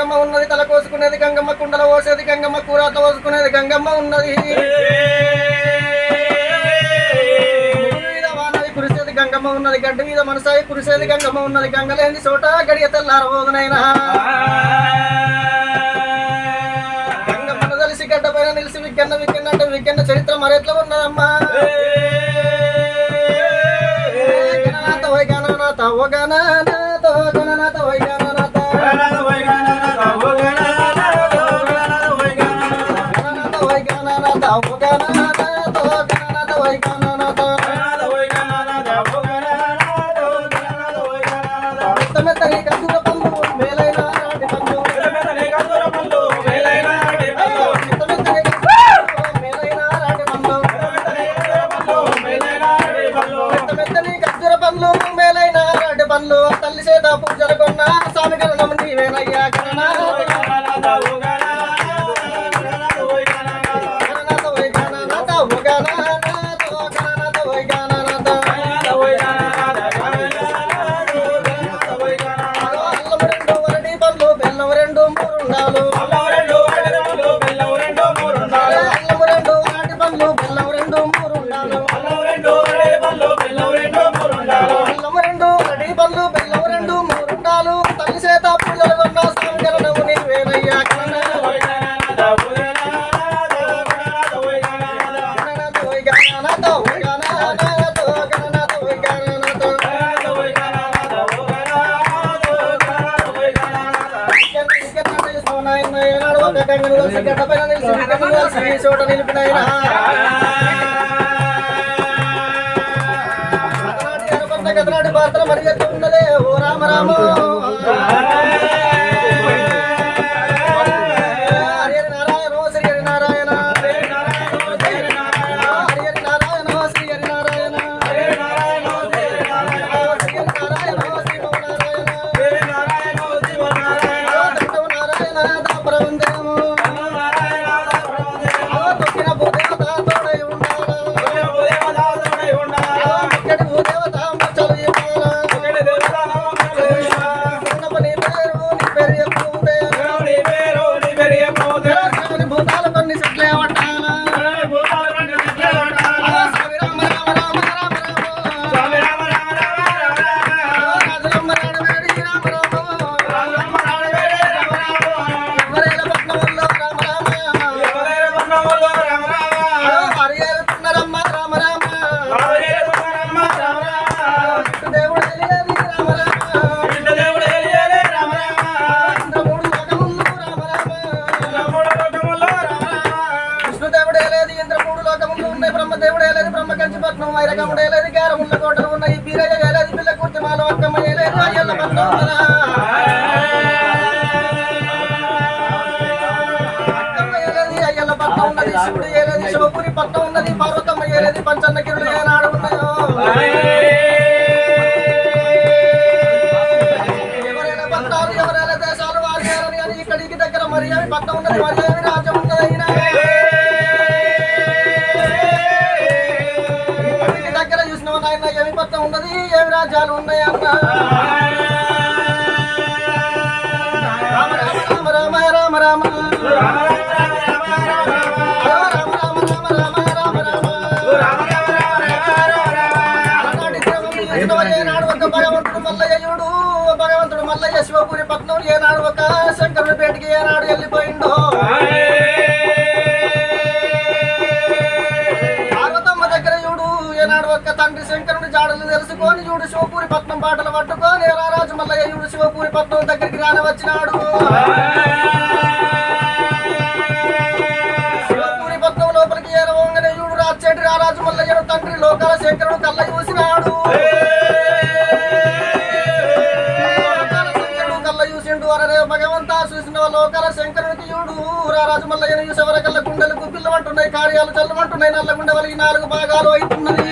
గంగమ్మ ఉన్నది తల కోసుకునేది గంగమ్మ కుండల పోసేది గంగమ్మ కూరాత కోసుకునేది గంగమ్మ ఉన్నది కురిసేది గంగమ్మ ఉన్నది గడ్డి మీద మనసాయి కురిసేది గంగమ్మ ఉన్నది గంగలేని చోట గడియ తెల్లారబోదనైనా గంగమ్మను తెలిసి గడ్డ పైన నిలిచి విగ్గన్న విగ్గన్న అంటే విగ్గన్న చరిత్ర మరెట్లా ఉన్నదమ్మా ఓ ఓ గణనా ఓయ్ గణన దాము గణన దగ్గర చూసిన రామ రామ రామ రామ రామ శివపురి పట్నం ఏనాడు ఒక శంకరుడి పేటకి ఏనాడు వెళ్ళిపోయిందో పట్నం దగ్గరికి రానవచ్చినాడు. శివపూరి పట్నం లోపలికి ఏరవంగనే యూడు రాచేటి రారాజు మల్లయ్యడు తండ్రి లోకాల శేఖరుడు కళ్ళ చూసినాడు భగవంతా చూసిన లోకాల శంకరునికి యూడు రారాజు మల్లయ్యను చూసేవరకల్ల కుండలు గుబ్బిల్లమంటున్నాయి కార్యాలు చల్లమంటున్నాయి నల్ల గుండె వలిగి నాలుగు భాగాలు అవుతున్నది.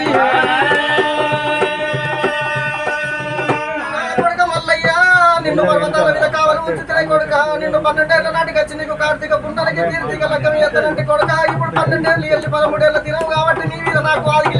ఉచితరై కొడుక నిన్ను పన్నెండేళ్ళ నాటికి వచ్చి నీకు కార్తీక పుంటలకి తీర్థిక లగ్గం ఎత్తనంటే కొడుక ఇప్పుడు పన్నెండేళ్ళు వెళ్ళి పదమూడేళ్ళ తినవు కాబట్టి నీ మీద నాకు ఆదిగి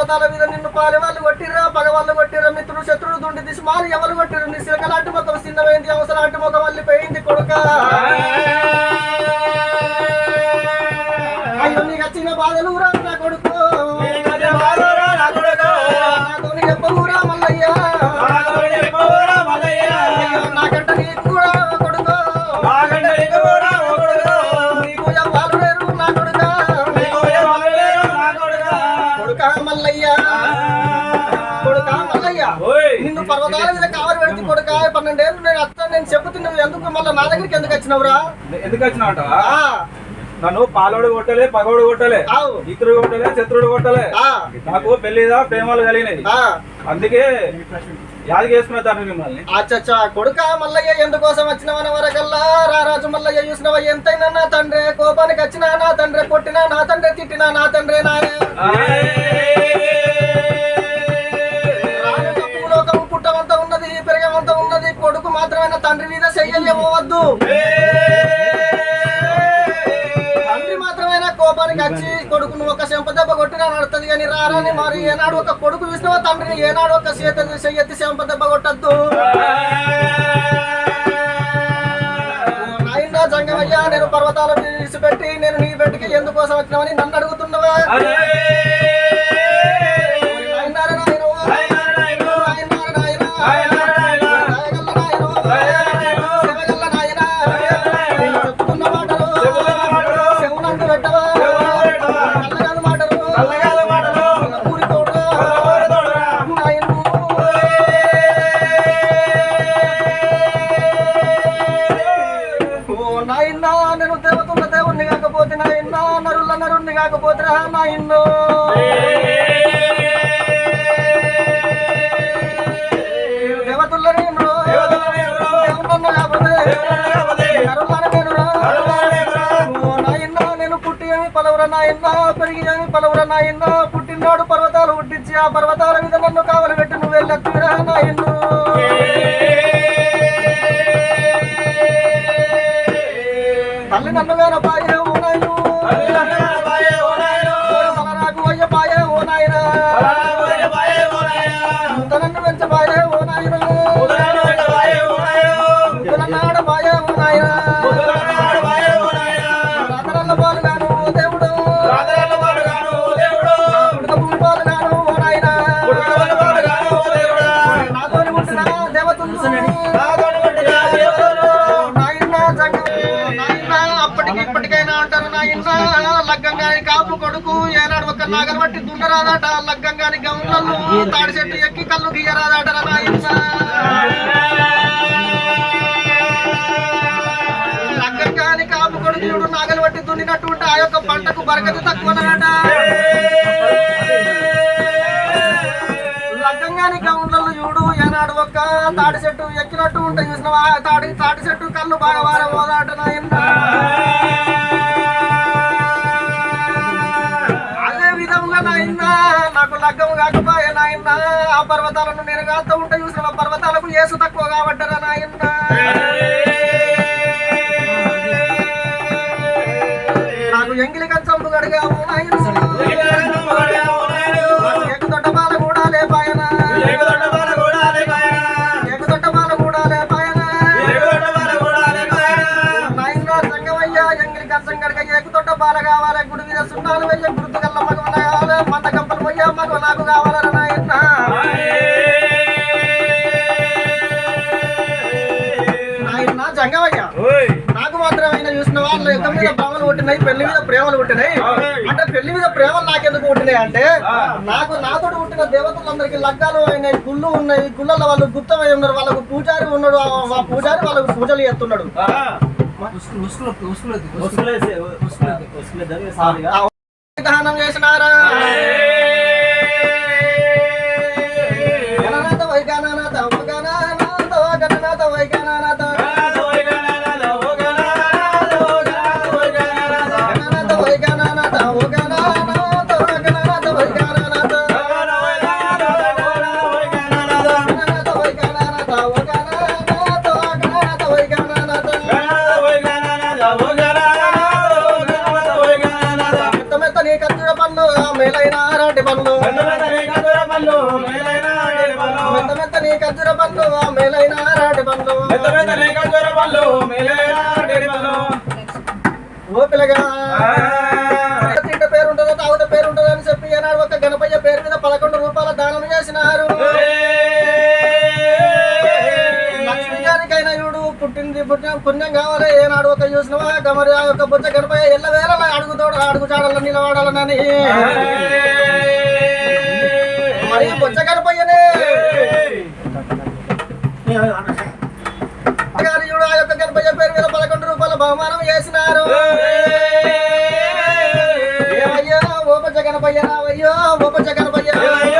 పర్వతాల మీద నిన్ను పాలి వాళ్ళు కొట్టిర్రా పగ వాళ్ళు కొట్టిర్రా మిత్రుడు శత్రుడు దుండి దిశ మారి ఎవరు కొట్టిర్రు? నీ సిరకలాంటి ముఖం చిన్నమైంది అవసరాంటి ముఖం మళ్ళీ పోయింది కొడుక. అయ్యో నీకు వచ్చిన బాధలు రా. కొడుక మల్లయ్య కొడుక మల్లయ్య నిన్ను పర్వతాల మీద కావలి పెడితే కొడుక పన్నెండేళ్ళు నేను అత్త నేను చెబుతున్నా నువ్వు ఎందుకు? మళ్ళీ నా దగ్గరికి ఎందుకు వచ్చినవురా? ఎందుకు వచ్చినావట? ఆ, నన్ను పాలోడు కొట్టలే పగోడు కొట్టలే. ఇతరుడు కొట్టలే శత్రుడు కొట్టలే. ఆ, నాకు పెళ్ళిదా ప్రేమలు కలిగినాయి ఆ. అందుకే యాదికి వేసుకున్న తండ్రి మిమ్మల్ని. అచ్చచ్చా కొడుక మల్లయ్య ఎందుకోసం వచ్చినవన వరకల్లా రారాజు మల్లయ్య చూసినవ ఎంతైనా నా తండ్రి కోపానికి వచ్చినా నా తండ్రి కొట్టినా నా తండ్రి తిట్టినా నా తండ్రి నాయన. నడుతుంది మరి ఏనాడు ఒక కొడుకు విష్ణువ తండ్రిని ఏనాడు ఒక సీత చెయ్యెత్తి శంప దెబ్బ కొట్టద్దు. నాయన జంగమయ్యా నేను పర్వతాలను విడిచిపెట్టి నేను నీ బిడ్డకి ఎందుకోసం వచ్చినావని నన్ను అడుగుతున్నావా? నేను దేవతున్న దేవుణ్ణి కాకపోతే నాయనా నరుల నరుణ్ణి కాకపోతే రా నాయన్నో దేవతుల్ల నేను దేవుణ్ణన్న కాకపోతే నరులన నేను రా. ఓ నాయనా నేను పుట్టి ఏమి పలవర నాయనా పెరిగి ఏమి పలవర నాయనా పుట్టినాడు పర్వతాలు పుట్టించి ఆ పర్వతాల మీద నన్ను కావలి நல்ல நல்ல வேலைப்பா లగ్గంగాని కాపు కొడుకు ఏనాడు ఒక నాగర బట్టి దున్నరాదట లగ్గంగాని గౌన్లలో తాడి చెట్టు ఎక్కి కళ్ళు గీయరాదట లగ్గంగాని కాపు కొడుకు చూడు నాగలు బట్టి దున్నినట్టు ఆ యొక్క పంటకు బరకతి తక్కువనట. లగ్గంగాని గౌన్లలో చూడు ఏనాడు ఒక్క తాడి చెట్టు ఎక్కినట్టు ఉంటే చూసినవా? తాడి తాడి చెట్టు కళ్ళు బాగా వార పోదాట నాయన కాకపోయే నాయన ఆ పర్వతాలను నేను కాస్త ఉంటే చూసిన పర్వతాలకు ఏసు తక్కువ కాబట్టరా నాయన పుట్టినాయి పెళ్ళి మీద ప్రేమలు పుట్టినాయి అంటే పెళ్ళి మీద ప్రేమలు నాకెందుకు పుట్టినాయి అంటే నాకు నాతో పుట్టిన దేవతలందరికీ లగ్గాలు అయినాయి గుళ్ళు ఉన్నాయి. గుళ్ళల్లో వాళ్ళు గుప్తమై ఉన్నారు. వాళ్ళకు పూజారి ఉన్నాడు. పూజారి వాళ్ళకు పూజలు చేస్తున్నాడు. చేసినారా? మెత్త మెత్త నీ ఖర్జుర పళ్ళు మేలైన రాటి పళ్ళు మెత్త మెత్త నీ ఖర్జుర మేలైన రాటి పళ్ళు జగన్ భయ్యో గొప్ప జగన్ భయ్యో